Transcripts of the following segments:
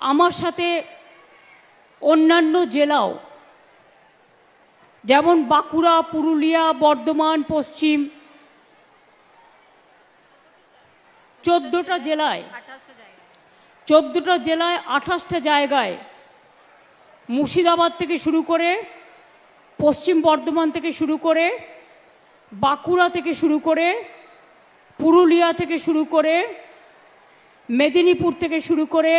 আমার সাথে অন্যান্য জেলাও, যেমন বাঁকুড়া, পুরুলিয়া, বর্ধমান, পশ্চিম, চোদ্দোটা জেলায় চোদ্দোটা জেলায় আঠাশটা জায়গায় মুর্শিদাবাদ থেকে শুরু করে পশ্চিম বর্ধমান থেকে শুরু করে বাঁকুড়া থেকে শুরু করে পুরুলিয়া থেকে শুরু করে মেদিনীপুর থেকে শুরু করে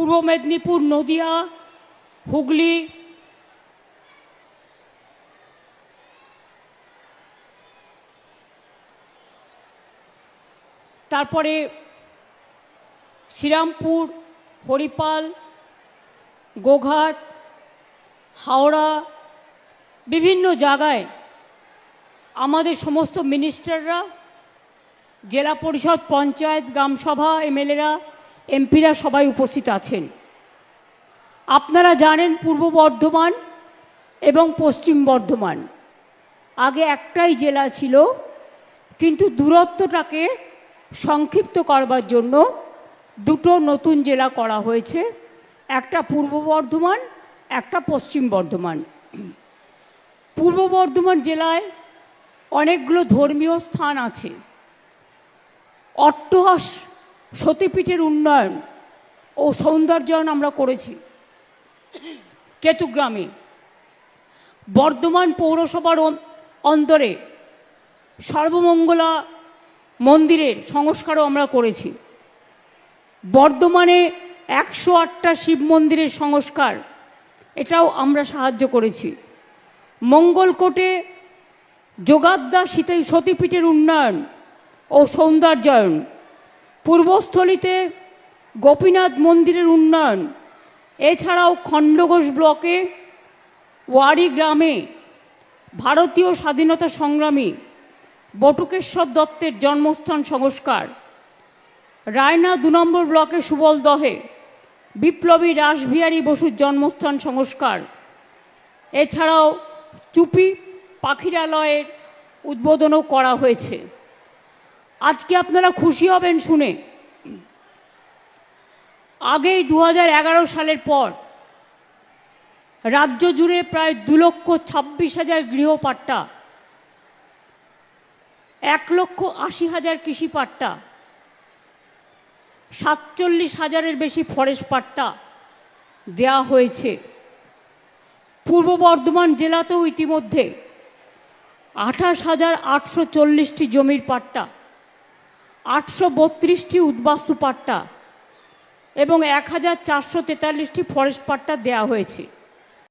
পূর্ব মেদিনীপুর, নদিয়া, হুগলি, তারপরে শ্রীরামপুর, হরিপাল, গোঘাট, হাওড়া, বিভিন্ন জায়গায় আমাদের সমস্ত মিনিস্টাররা জেলা পরিষদ, পঞ্চায়েত, গ্রামসভা এমএলএরা এমপিরা সবাই উপস্থিত আছেন। আপনারা জানেন পূর্ব বর্ধমান এবং পশ্চিম বর্ধমান। আগে একটাই জেলা ছিল, কিন্তু দূরত্বটাকে সংক্ষিপ্ত করবার জন্য দুটো নতুন জেলা করা হয়েছে, একটা পূর্ব বর্ধমান, একটা পশ্চিম বর্ধমান। পূর্ব বর্ধমান জেলায় অনেকগুলো ধর্মীয় স্থান আছে। অট্টহাস সতীপীঠের উন্নয়ন ও সৌন্দর্যায়ন আমরা করেছি। কেতুগ্রামে বর্ধমান পৌরসভার অন- অন্দরে সর্বমঙ্গলা মন্দিরের সংস্কারও আমরা করেছি। বর্ধমানে একশো আটটা শিব মন্দিরের সংস্কার, এটাও আমরা সাহায্য করেছি। মঙ্গলকোটে যোগাদ্দা শীতে সতীপীঠের উন্নয়ন ও সৌন্দর্যায়ন পূর্বস্থলীতে গোপীনাথ মন্দিরের উন্নয়ন, এছাড়াও খণ্ডঘোষ ব্লকে ওয়ারি গ্রামে ভারতীয় স্বাধীনতা সংগ্রামী বটুকেশ্বর দত্তের জন্মস্থান সংস্কার, রায়না দু নম্বর ব্লকে সুবল দহে, বিপ্লবী রাসবিহারী বসুর জন্মস্থান সংস্কার, এছাড়াও চুপি পাখিরালয়ের উদ্বোধনও করা হয়েছে। আজকে আপনারা খুশি হবেন শুনে। আগেই দু হাজার এগারো সালের পর রাজ্য জুড়ে প্রায় দু লক্ষ ছাব্বিশ হাজার গৃহপাট্টা, এক লক্ষ আশি হাজার কৃষি পাট্টা সাতচল্লিশ হাজারের বেশি ফরেস্ট পাট্টা দেয়া হয়েছে। পূর্ব বর্ধমান জেলাতেও ইতিমধ্যে আঠাশ হাজার আটশো চল্লিশটি জমির পাট্টা আটশো বত্রিশটি উদ্বাস্তু পাট্টা এবং এক হাজার চারশো তেতাল্লিশটি ফরেস্ট পাট্টা দেওয়া হয়েছে।